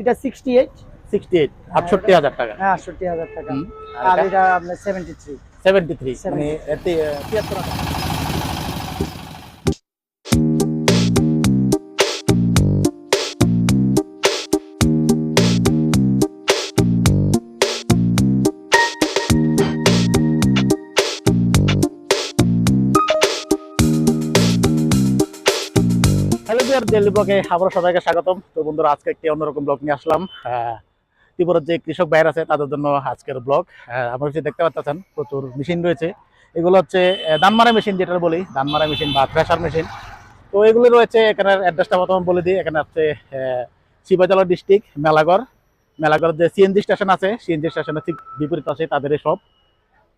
এটা sixty eight sixty eight আটষট্টি হাজার টাকা। হ্যাঁ আটষট্টি হাজার টাকা। আর এটা? আপনার সেভেন্টি থ্রি সেভেন্টি থ্রি 73 মানে এতে, আহ, তিয়াত্তর হাজার টাকা। হ্যালো ডিয়ার ডেলি ব্লগে আবার সবাইকে স্বাগতম। তো বন্ধুরা আজকে একটি অন্যরকম ব্লগ নিয়ে আসলাম। ত্রিপুরার যে কৃষক ভাইয়ের আছে তাদের জন্য আজকের ব্লগ হচ্ছে দেখতে পাচ্ছেন প্রচুর মেশিন রয়েছে। এগুলো হচ্ছে আহ, ধানমারা মেশিন যেটা বলি ধানমারা মেশিন বা থ্রেশার মেশিন তো এগুলো রয়েছে এখানে অ্যাড্রেসটা প্রথমে বলে দিই। এখানে হচ্ছে শিবাজলা ডিস্ট্রিক্ট মেলাগড়। যে সিএনজি স্টেশন আছে সিএনজি স্টেশনের ঠিক বিপরীত আছে তাদের সব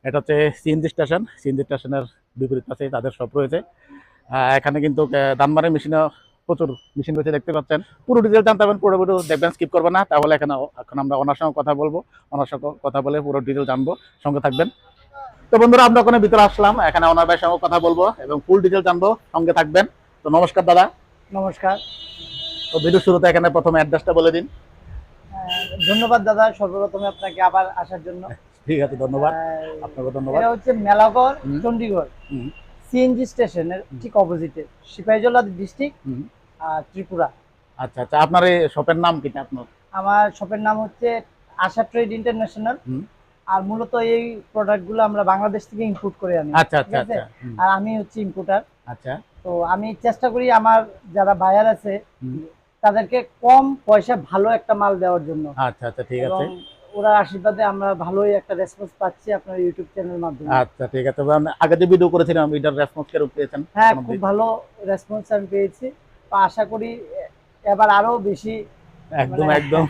এটা হচ্ছে সিএনজি স্টেশন সিএনজি স্টেশনের বিপরীত আছে তাদের সব রয়েছে। এখানে কিন্তু আহ, ধানমারা মেশিনও প্রচুর মেশিন রয়েছে দেখতে পাচ্ছেন। পুরো ডিটেল জানতে পারবেন পুরো ভিডিও দেখবেন স্কিপ করবেন না। তাহলে এখানে এখন আমরা ওনার সঙ্গে কথা বলব। ওনার সঙ্গে কথা বলে পুরো ডিটেল জানব সঙ্গে থাকবেন। তো বন্ধুরা আমরা ওখানে ভিতরে আসলাম। এখানে ওনার ভাইয়ের সঙ্গে কথা বলব এবং ফুল ডিটেল জানব সঙ্গে থাকবেন। তো নমস্কার দাদা। নমস্কার। তো ভিডিও শুরুতে এখানে প্রথমে অ্যাড্রেসটা বলে দিন। ধন্যবাদ দাদা। সর্বপ্রথমে আপনাকে আবার আসার জন্য। ঠিক আছে ধন্যবাদ। আপনাকে ধন্যবাদ। এটা হচ্ছে মেলাগড়। চণ্ডীগড়। সিএনজি স্টেশনের ঠিক অপোজিটে সিপাহীজলা ডিস্ট্রিক্ট ত্রিপুরা। আচ্ছা আচ্ছা আপনার এই শপের নাম কিটা আপনার? আমার শপের নাম হচ্ছে আশা ট্রেড ইন্টারন্যাশনাল। আর মূলত এই প্রোডাক্টগুলো আমরা বাংলাদেশ থেকে ইম্পোর্ট করে আনি। আচ্ছা আচ্ছা আচ্ছা আর আমি হচ্ছে ইম্পোর্টার আচ্ছা। তো আমি চেষ্টা করি আমার যারা বায়ার আছে তাদেরকে কম পয়সা ভালো একটা মাল দেওয়ার জন্য। আচ্ছা আচ্ছা ঠিক আছে। ওরা আশীর্বাদে আমরা ভালোই একটা রেসপন্স পাচ্ছি আপনার ইউটিউব চ্যানেলের মাধ্যমে। আচ্ছা ঠিক আছে। আমি আগে যে ভিডিও করেছিলাম এটার রেসপন্স কেরম পেয়েছেন? হ্যাঁ খুব ভালো রেসপন্স আমি পেয়েছি। তো আশা করি এবার আরও বেশি একদম মানে একদম।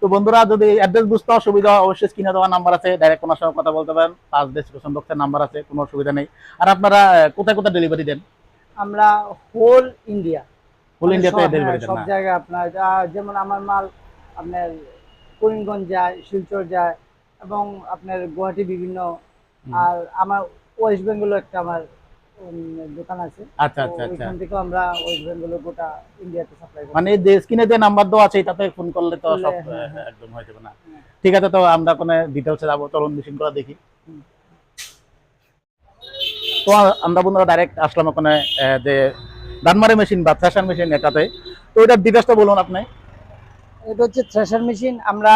তো বন্ধুরা যদি অ্যাড্রেস বুঝতে অসুবিধা হয়, অবশ্যই স্ক্রিনে দেওয়া নাম্বার আছে ডাইরেক্ট ওনার সঙ্গে কথা বলতে পারেন। পাঁচ ডেসক্রিপশন বক্সের নাম্বার আছে কোনো অসুবিধা নেই। আর আপনারা কোথায় কোথায় ডেলিভারি দেন? আমরা হোল ইন্ডিয়া হোল ইন্ডিয়াতে ডেলিভারি হ্যাঁ, দেন সব জায়গায় আপনার যেমন আমার মাল আপনার করিমগঞ্জ যায় শিলচর যায় এবং আপনার গুয়াহাটি বিভিন্ন আর আমার ওয়েস্ট বেঙ্গলও একটা আমার দোকান আছে। আচ্ছা আচ্ছা আচ্ছা। থেকেও আমরা ওয়েস্ট বেঙ্গলের গোটা ইন্ডিয়াতে সাপ্লাই করি। মানে স্ক্রিনে যে নাম্বার দেওয়া আছে এটাতে ফোন করলে তো সব হ্যাঁ, একদম হয়ে যাবে না। হ্যাঁ। ঠিক আছে তো আমরা কোনো ডিটেলসে যাব চলুন মেশিন করে দেখি। তো আমরা বন্ধুরা ডাইরেক্ট আসলাম ওখানে যে ডানমারি মেশিন বা ফ্যাশন মেশিন এটাতে। তো ডিটেলসটা বলুন আপনি। এটা হচ্ছে থ্রেশার মেশিন আমরা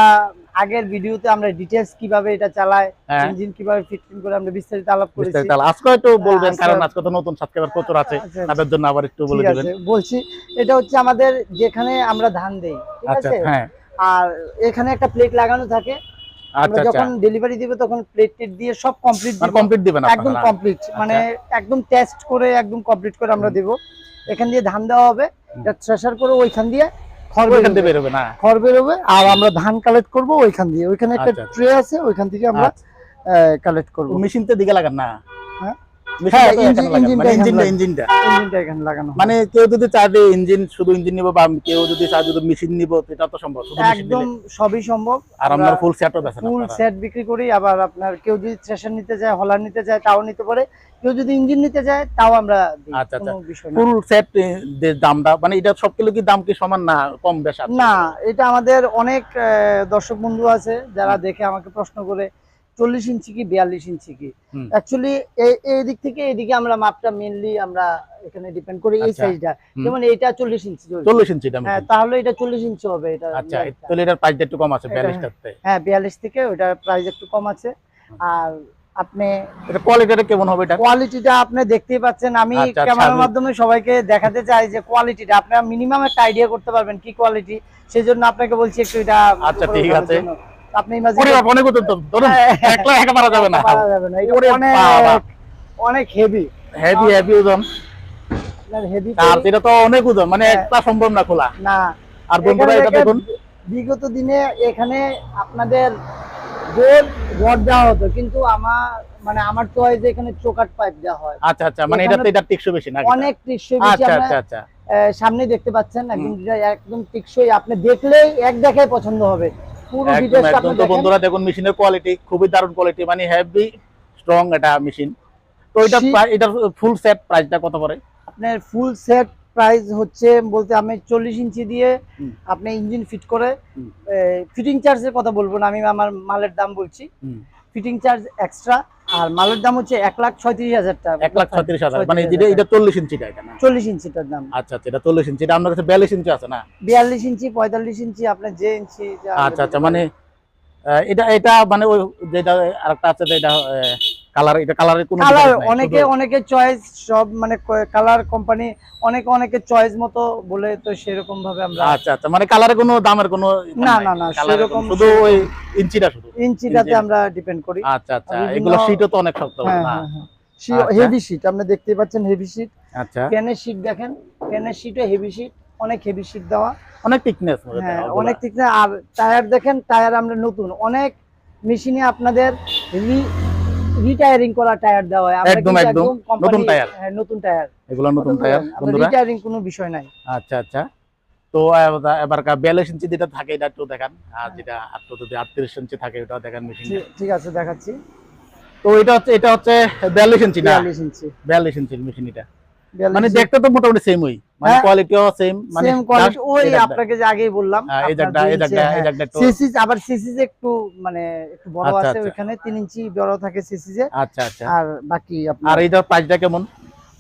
আগের ভিডিওতে আমরা ডিটেলস কীভাবে এটা চালায় হ্যাঁ। ইঞ্জিন কীভাবে ফিটিং করে আমরা বিস্তারিত আলাপ করেছি। বিস্তারিত আজকে একটু বলবেন কারণ আজকে তো নতুন সাবস্ক্রাইবার প্রচুর আছে। আচ্ছা, তাদের জন্য আবার একটু বলে দিবেন। বলছি এটা হচ্ছে আমাদের যেখানে আমরা ধান দেই ঠিক আচ্ছা আছে? হ্যাঁ। আর এখানে একটা প্লেট লাগানো থাকে। আমরা আচ্ছা আচ্ছা। যখন ডেলিভারি দিব তখন প্লেট টেট দিয়ে সব কমপ্লিট মানে কমপ্লিট দিবেন একদম কমপ্লিট মানে একদম টেস্ট করে একদম কমপ্লিট করে আমরা দেব। এখান দিয়ে ধান দেওয়া হবে। এটা থ্রেশার করে ওইখান দিয়ে ওইখান বেরোবে। না খড় বেরোবে আর আমরা ধান কালেক্ট করব ওইখান দিয়ে ওইখানে একটা আচ্ছা, আচ্ছা। ট্রে আছে ওইখান থেকে আমরা কালেক্ট করব মেশিনতে দিকে লাগান না হ্যাঁ? মেশিনটা হ্যাঁ, ইঞ্জিন- এখানে লাগান, মানে ইঞ্জিনটা ইঞ্জিনটা ইঞ্জিনটা ইঞ্জিনটা এখানে লাগানো মানে কেউ যদি চায় যে ইঞ্জিন শুধু ইঞ্জিন নিব বা কেউ যদি চায় যদি মেশিন নিব এটা তো সম্ভব একদম সবই সম্ভব। আর আপনার ফুল সেটও বেছেন ফুল সেট বিক্রি করি আবার আপনার কেউ যদি থ্রেশার নিতে চায় হলার নিতে চায় তাও নিতে পারে। কেউ যদি ইঞ্জিন নিতে চায় তাও আমরা দিই, আচ্ছা, ফুল সেট দামটা মানে এটা কি দাম কি সমান না কম বেশ না এটা আমাদের অনেক দর্শক বন্ধু আছে যারা দেখে আমাকে প্রশ্ন করে চল্লিশ ইঞ্চি কি বিয়াল্লিশ ইঞ্চি কি? অ্যাকচুয়ালি এই দিক থেকে এদিকে আমরা মাপটা মেনলি আমরা এখানে ডিপেন্ড করি এই আচ্ছা। সাইজটা হুম। যেমন এইটা চল্লিশ ইঞ্চি চল্লিশ ইঞ্চি হ্যাঁ তাহলে এটা চল্লিশ ইঞ্চি হবে এটা আচ্ছা তাহলে এটার প্রাইসটা একটু কম আছে এটা- বিয়াল্লিশটাতে হ্যাঁ বিয়াল্লিশ থেকে ওটার প্রাইস একটু কম আছে। আর আপনি এটা কোয়ালিটিটা কেমন হবে এটা? কোয়ালিটিটা আপনি দেখতেই পাচ্ছেন। আমি আচ্ছা, ক্যামেরার মাধ্যমে সবাইকে দেখাতে চাই যে কোয়ালিটিটা আপনারা মিনিমাম একটা আইডিয়া করতে পারবেন কি কোয়ালিটি সেই জন্য আপনাকে বলছি একটু এটা আচ্ছা, ঠিক আছে। জন্য। আপনি imagine ওরে বাবা, অনেক ধরুন হ্যাঁ, একলা একা পারা যাবে না। পারা যাবে না। অনেক অনেক হেভি হেভি হেভি ওজন হেভি আর এটা তো অনেক ওজন মানে হ্যাঁ। সম্ভব না খোলা। না। আর বন্ধুরা এটা দেখুন বিগত দিনে এখানে আপনাদের গোল রড দেওয়া হতো কিন্তু আমার মানে আমার চয়েস এখানে চোকাট পাইপ দেওয়া হয়। আচ্ছা আচ্ছা মানে এখানে এটাতে এটা টিকসই বেশি না অনেক টিকসই বেশি আচ্ছা আচ্ছা আচ্ছা। সামনে দেখতে পাচ্ছেন একদম যেটা একদম টিকসই। আপনি দেখলেই এক দেখায় পছন্দ হবে। পুরো একদম একদম। তো বন্ধুরা দেখুন মেশিনের কোয়ালিটি খুবই দারুণ কোয়ালিটি মানে হেভি স্ট্রং এটা মেশিন তো এটা এটা ফুল সেট প্রাইসটা কত পড়ে? আপনার ফুল সেট প্রাইস হচ্ছে বলতে আমি চল্লিশ ইঞ্চি দিয়ে আপনি ইঞ্জিন ফিট করে। ফিটিং চার্জের কথা বলব না আমি আমার মালের দাম বলছি। ফিটিং চার্জ এক্সট্রা আর মালের দাম হচ্ছে এক লাখ ছয়ত্রিশ হাজার টাকা। এক লাখ ছত্রিশ হাজার মানে 37,000 এটা চল্লিশ ইঞ্চিটা এটা না? চল্লিশ ইঞ্চিটার দাম। আচ্ছা আচ্ছা এটা চল্লিশ ইঞ্চি এটা আপনার কাছে বিয়াল্লিশ ইঞ্চি আছে না? বিয়াল্লিশ ইঞ্চি পঁয়তাল্লিশ ইঞ্চি আপনার যে ইঞ্চি আচ্ছা আচ্ছা মানে এটা এটা মানে ওই যেটা আরেকটা আছে যে এটা কালার এটা কালারের কোনো কালার difference অনেকে অনেকে চয়েস সব মানে কালার কোম্পানি অনেকে অনেকে চয়েস মতো বলে তো সেরকম ভাবে আমরা আচ্ছা আচ্ছা মানে কালারে কোনো দামের কোনো না, না, না, সেরকম- শুধু ওই ইঞ্চিটা শুধু। ইঞ্চিটাতে আমরা ডিপেন্ড করি। আচ্ছা আচ্ছা এগুলো শীটও তো অনেক শক্ত না। হেভি শীট আপনি দেখতে পাচ্ছেন হেভি শীট আচ্ছা। প্যানের শীট দেখেন প্যানের শীটও হেভি শীট অনেক হেভি শীট দেওয়া। অনেক থিকনেস হ্যাঁ অনেক ঠিক না আর টায়ার দেখেন টায়ার আমরা নতুন। অনেক মেশিনে আপনাদের রিটায়ারিং করা টায়ার দেওয়া হয়। একদম, একদম। নতুন টায়ার। হ্যাঁ নতুন টায়ার এগুলো নতুন টায়ার বন্ধুরা। রিটায়ারিং কোনো বিষয় নাই। আচ্ছা আচ্ছা। তো এবার- বিয়াল্লিশ ইঞ্চি যেটা থাকে এটা একটু দেখান। আর যেটা আটটো যদি আটত্রিশ ইঞ্চি থাকে ওটা দেখান মেশিন ঠিক- আছে দেখাচ্ছি। তো এটা হচ্ছে এটা হচ্ছে বিয়াল্লিশ ইঞ্চি না? বিয়াল্লিশ ইঞ্চি। বিয়াল্লিশ ইঞ্চি মেশিন এটা। 42 মানে দেখতে তো মোটামুটি সেম ওই। মানে হ্যাঁ। কোয়ালিটিও সেম মানে সেম কোয়ালিটি ওই আপনাকে যে আগেই বললাম হ্যাঁ, এই এই এই হ্যাঁ। জায়গাটা একটু সিসিস আবার সিসিস একটু মানে একটু বড় আচ্ছা, আছে। ওখানে তিন ইঞ্চি বড় থাকে সিসিসে আচ্ছা আচ্ছা। আর বাকি আপনার আর আপনার এইটা প্রাইসটা কেমন?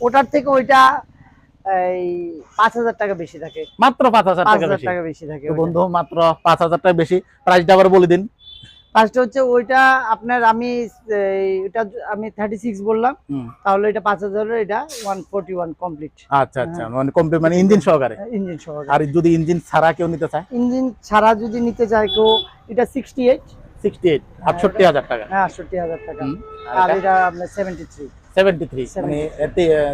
ওটার থেকে ওইটা এই পাঁচ হাজার টাকা বেশি থাকে। মাত্র পাঁচ হাজার পাঁচ টাকা হাজার বেশি। টাকা বেশি থাকে বন্ধু মাত্র পাঁচ হাজার টাকা বেশি। প্রাইসটা আবার বলে দিন। ফার্স্ট হচ্ছে ওইটা আপনার আমি এই, ওটা আমি থার্টি সিক্স বললাম তাহলে এটা পাঁচ হাজারের এটা ওয়ান ফোর্টি ওয়ান কমপ্লিট আচ্ছা আচ্ছা মানে কমপ্লিট মানে ইঞ্জিন সহকারে? ইঞ্জিন সহ আর যদি ইঞ্জিন ছাড়া কেউ নিতে চায়? ইঞ্জিন ছাড়া যদি নিতে চায় কেউ এটা সিক্সটি এইট সিক্সটি এইট আটষট্টি হাজার টাকা। হ্যাঁ আটষট্টি হাজার টাকা। আর এটা? আপনার থ্রি মানে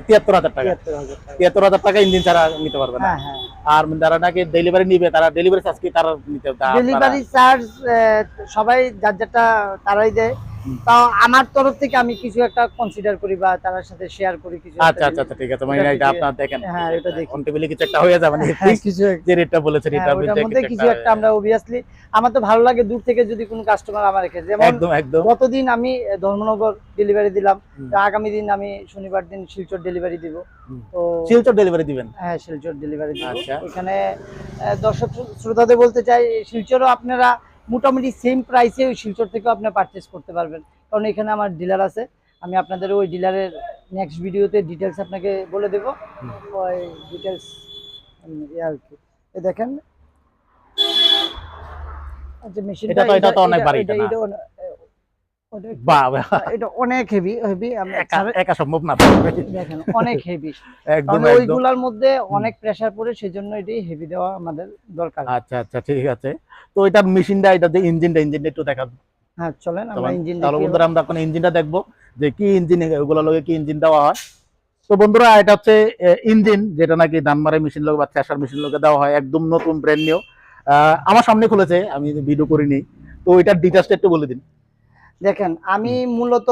73 তি- হাজার টাকা। তিয়াত্তর হাজার টাকা ইঞ্জিন ছাড়া নিতে পারবে না। হ্যাঁ হ্যাঁ। আর যারা নাকি ডেলিভারি নিবে, তারা ডেলিভারি চার্জ কি তারা নিতে ডেলিভারি চার্জ সবাই যার যেটা তারাই দেয়। তাও আমার তরফ থেকে আমি কিছু একটা কনসিডার করি বা তার সাথে শেয়ার করি কিছু আচ্ছা আচ্ছা আচ্ছা ঠিক আছে। মানে এটা এটা আপনার দেখেন। হ্যাঁ, এটা দেখি। কন্টেবিলি কিছু একটা হয়ে যাবে মানে হ্যাঁ, কিছু যে রেটটা বলেছেন এটা হ্যাঁ, মধ্যে কিছু একটা আমরা অবভিয়াসলি আমার তো ভালো লাগে দূর থেকে যদি কোনো কাস্টমার আমার রেখে যেমন একদম একদম। গতদিন আমি ধর্মনগর ডেলিভারি দিলাম। তো আগামী দিন আমি শনিবার দিন শিলচর ডেলিভারি দিব। তো শিলচর ডেলিভারি দিবেন? হ্যাঁ শিলচর ডেলিভারি দিব। আচ্ছা। ওখানে আহ, দর্শক শ্রোতাদের বলতে চাই শিলচরও আপনারা মোটামুটি সেম প্রাইসে ওই শিলচর থেকেও আপনি পারচেস করতে পারবেন। কারণ এখানে আমার ডিলার আছে আমি আপনাদের ওই ডিলারের নেক্সট ভিডিওতে ডিটেলস আপনাকে বলে দেবো। ওই ডিটেলস আর কি। এ দেখেন আচ্ছা মেশিনটা এটা তো- এটা তো অনেক ভারী, এটা এটা? এটা এটা অনেক হেভি হেভি একা একা সম্ভব না দেখেন অনেক হেভি একদম ওইগুলার মধ্যে অনেক প্রেসার পড়ে সেজন্য এটি হেভি দেওয়া আমাদের দরকার। আচ্ছা আচ্ছা ঠিক আছে। তো এটার মেশিনটা এটা যে ইঞ্জিনটা ইঞ্জিনটা একটু দেখা হ্যাঁ চলেন আমরা ইঞ্জিন তাহলে বন্ধুরা আমরা এখন ইঞ্জিনটা দেখব যে কি ইঞ্জিন ওগুলো লগে কি ইঞ্জিন দেওয়া হয়। তো বন্ধুরা এটা হচ্ছে ইঞ্জিন যেটা নাকি ধানমারে মেশিন লোক বা চেষার মেশিন লোকে দেওয়া হয় একদম নতুন ব্র্যান্ড নিউ আমার সামনে খুলেছে আমি ভিডিও করিনি। তো এটার ডিটেলসটা একটু বলে দিন। দেখেন আমি মূলত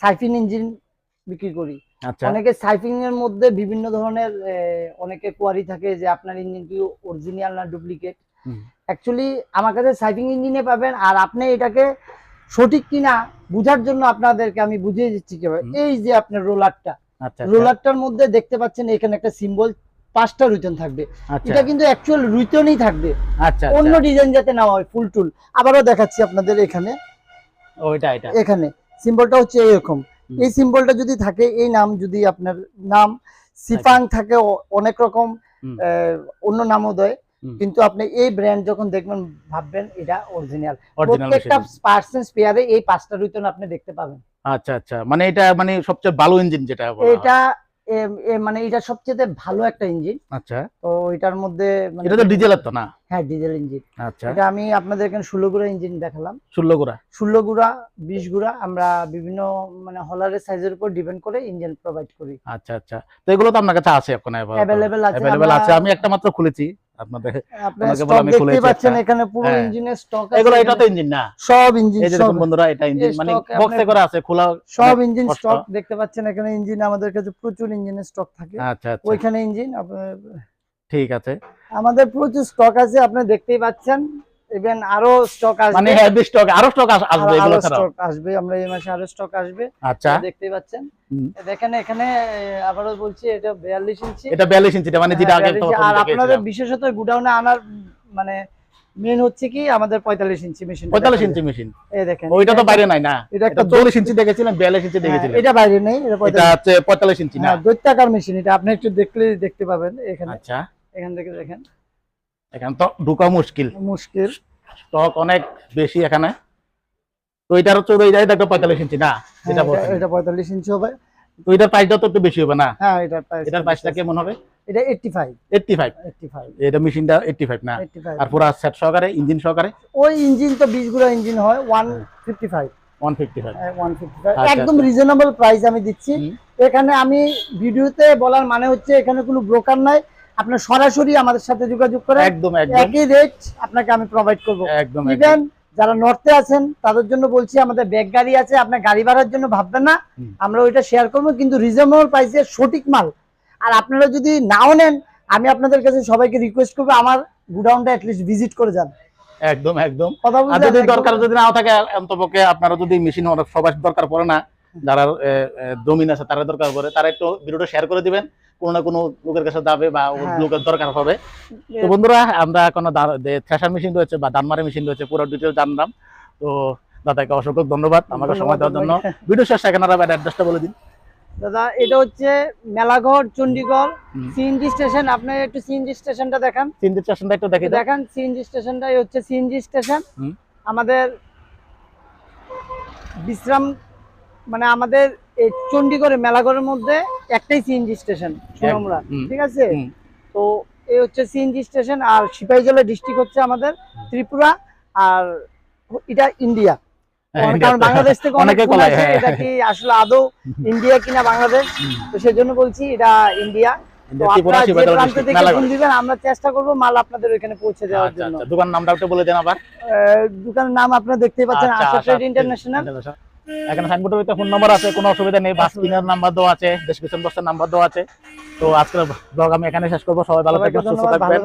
সাইফিন ইঞ্জিন বিক্রি করি। আচ্ছা। অনেকে সাইফিং এর মধ্যে বিভিন্ন ধরনের অনেকে কোয়ারি থাকে যে আপনার ইঞ্জিন কি অরিজিনাল না ডুপ্লিকেট অ্যাকচুয়ালি আমার কাছে সাইফিং ইঞ্জিনে পাবেন আর আপনি এটাকে সঠিক কিনা বুঝার জন্য আপনাদেরকে আমি বুঝিয়ে দিচ্ছি কীভাবে। এই যে আপনার রোলারটা আচ্ছা রোলারটার মধ্যে দেখতে পাচ্ছেন এখানে একটা সিম্বল পাঁচটা রুইতন থাকবে। আচ্ছা। এটা কিন্তু অ্যাকচুয়াল রুইতনই থাকবে। আচ্ছা অন্য ডিজাইন যাতে না হয় ফুল টুল আবারও দেখাচ্ছি আপনাদের এখানে। ওইটা এটা। এখানে। সিম্বলটা হচ্ছে এরকম। এই সিম্বলটা যদি থাকে এই নাম যদি আপনার নাম সিফাং থাকে। অনেক রকম অন্য নামও দেয়। কিন্তু আপনি এই ব্র্যান্ড যখন দেখবেন ভাববেন এটা অরিজিনাল প্রত্যেকটা পার্সেন্ট স্পেয়ারে এই পাঁচটা রুইতন আপনি দেখতে পাবেন। আচ্ছা আচ্ছা। মানে এটা মানে সবচেয়ে ভালো ইঞ্জিন যেটা এটা মানে এটা সবচেয়ে ভালো একটা ইঞ্জিন আচ্ছা। তো এটার মধ্যে মানে এটা তো ডিজেলের তো না? হ্যাঁ ডিজেল ইঞ্জিন আচ্ছা। এটা আমি আপনাদের এখানে ষোলো গুড়া ইঞ্জিন দেখালাম। ষোলো গুড়া ষোলো গুড়া বিশ গুড়া আমরা বিভিন্ন মানে হলারের সাইজের উপর ডিপেন্ড করে ইঞ্জিন প্রোভাইড করি। আচ্ছা আচ্ছা। তো এগুলো তো আপনার কাছে আছে এখন অ্যাভেলেবেল আছে, অ্যাভেলেবেল আছে। আমি একটা মাত্র খুলেছি। আপনাদের আমি পাচ্ছেন এখানে পুরো হ্যাঁ। ইঞ্জিনের স্টক এগুলো এটা তো ইঞ্জিন না। সব ইঞ্জিন এই দেখুন বন্ধুরা এটা ইঞ্জিন মানে বক্সে আপনার- আছে খোলা সব মানে ইঞ্জিন স্টক দেখতে পাচ্ছেন এখানে ইঞ্জিন আমাদের কাছে প্রচুর ইঞ্জিনের স্টক থাকে। আচ্ছা আচ্ছা। ওইখানে ইঞ্জিন আপনার ঠিক আছে। আমাদের প্রচুর স্টক আছে আপনি দেখতেই পাচ্ছেন। ইভেন আরও স্টক আসবে। মানে হেভি স্টক আরও স্টক আসবে এগুলো ছাড়াও। স্টক আসবে আমরা এই মাসে আরও স্টক আসবে। আচ্ছা। দেখতেই পাচ্ছেন। দেখেন এখানে আহ, আবারও বলছি এটা বিয়াল্লিশ ইঞ্চি। এটা বিয়াল্লিশ ইঞ্চিটা মানে যেটা আগে 42 আর আপনাদের বিশেষত গুডাউনে আনার মানে মেন হচ্ছে কি আমাদের পঁয়তাল্লিশ ইঞ্চি মেশিন পঁয়তাল্লিশ ইঞ্চি মেশিন এই দেখেন ওইটা তো বাইরে নাই না। এটা একটা চল্লিশ ইঞ্চি দেখেছিলাম বিয়াল্লিশ ইঞ্চি হ্যাঁ, দেখেছিলাম। এটা বাইরে নেই এটা এটা 45 হচ্ছে পঁয়তাল্লিশ ইঞ্চি না? হ্যাঁ দৈত্যাকার মেশিন এটা আপনি একটু দেখলে দেখতে পাবেন এখানে। আচ্ছা। এখান থেকে দেখেন। এখানে তো ঢুকা মুশকিল। মুশকিল। স্টক অনেক বেশি এখানে। তো এটার হচ্ছে ওইটাই দেখো পঁয়তাল্লিশ ইঞ্চি না? হ্যাঁ, এটা- এটা পঁয়তাল্লিশ ইঞ্চি হবে। তো এটার প্রাইসটা তো একটু বেশি হবে না? হ্যাঁ এটার প্রাইস এটার প্রাইসটা কেমন হবে? এটা এটা মেশিনটা না? আর পুরা সেট সহকারে ইঞ্জিন সহকারে? ওই ইঞ্জিন তো বিশগুলো ইঞ্জিন হয় আচ্ছা, একদম আচ্ছা। রিজনেবল প্রাইস আমি দিচ্ছি। এখানে আমি ভিডিওতে বলার মানে হচ্ছে এখানে কোনো ব্রোকার নাই। আপনার সরাসরি আমাদের সাথে যোগাযোগ করে একদম একই রেট আপনাকে আমি প্রোভাইড করব। একদম ইভেন যারা নর্থে আছেন তাদের জন্য বলছি আমাদের ব্যাগ গাড়ি আছে আপনার গাড়ি ভাড়ার জন্য ভাববেন না। আমরা ওইটা শেয়ার করব কিন্তু রিজনেবল প্রাইসে সঠিক মাল। আর আপনারা যদি নাও নেন আমি আপনাদের কাছে সবাইকে রিকোয়েস্ট করব আমার গুডাউনটা অ্যাটলিস্ট ভিজিট করে যান। একদম একদম। যদি দরকার যদি নাও থাকে অন্তপক্ষে আপনারা যদি মেশিন সবার দরকার পড়ে না যারা জমিন আছে তারা দরকার পড়ে তারা একটু ভিডিওটা শেয়ার করে দিবেন। কোনো না কোনো লোকের কাছে যাবে বা হ্যাঁ। লোকের দরকার হবে। তো বন্ধুরা আমরা কোনো থ্রেশার মেশিন রয়েছে বা দানমারি মেশিন রয়েছে পুরো ডিটেল জানলাম। তো দাদাকে অসংখ্য ধন্যবাদ আমাকে সময় দেওয়ার জন্য। ভিডিও শেষ এখানে অ্যাড্রেসটা বলে দিন। দাদা এটা হচ্ছে মেলাঘর চণ্ডীগড় হুম। CNG station. আপনি একটু সিএনজি স্টেশনটা দেখান। তিনটে স্টেশনটা একটু দেখে দেন দেখান সিএনজি স্টেশনটাই হচ্ছে সিএনজি স্টেশন। আমাদের বিশ্রাম মানে আমাদের এই চণ্ডীগড়ে মেলাঘরের মধ্যে একটাই সিএনজি স্টেশন সুরমরা ঠিক আছে? তো এই হচ্ছে সিএনজি স্টেশন আর সিপাহীজলা ডিস্ট্রিক্ট হচ্ছে আমাদের ত্রিপুরা আর এটা ইন্ডিয়া হ্যাঁ, কারণ বাংলাদেশ থেকে অনেক হ্যাঁ, এটা কি আসলে আদৌ ইন্ডিয়া কিনা বাংলাদেশ? তো সেজন্য বলছি এটা ইন্ডিয়া আমরা চেষ্টা করব মাল আপনাদের ওইখানে পৌঁছে দেওয়ার আচ্ছা, জন্য। আচ্ছা। দোকান নামটা বলে দেন আবার। দোকানের নাম আপনারা দেখতেই পাচ্ছেন আচ্ছা, আশা আশা ট্রেড ইন্টারন্যাশনাল এখানে সাইনবোর্ডের ভিতরে ফোন নাম্বার আছে কোনো অসুবিধা নেই বাস কিনার নাম্বার দেওয়া আছে ডেসক্রিপশন বক্সের নাম্বার দেওয়া আছে। তো আজকের ব্লগ আমি এখানে শেষ করব সবাই ভালো থাকবেন সুস্থ থাকবেন।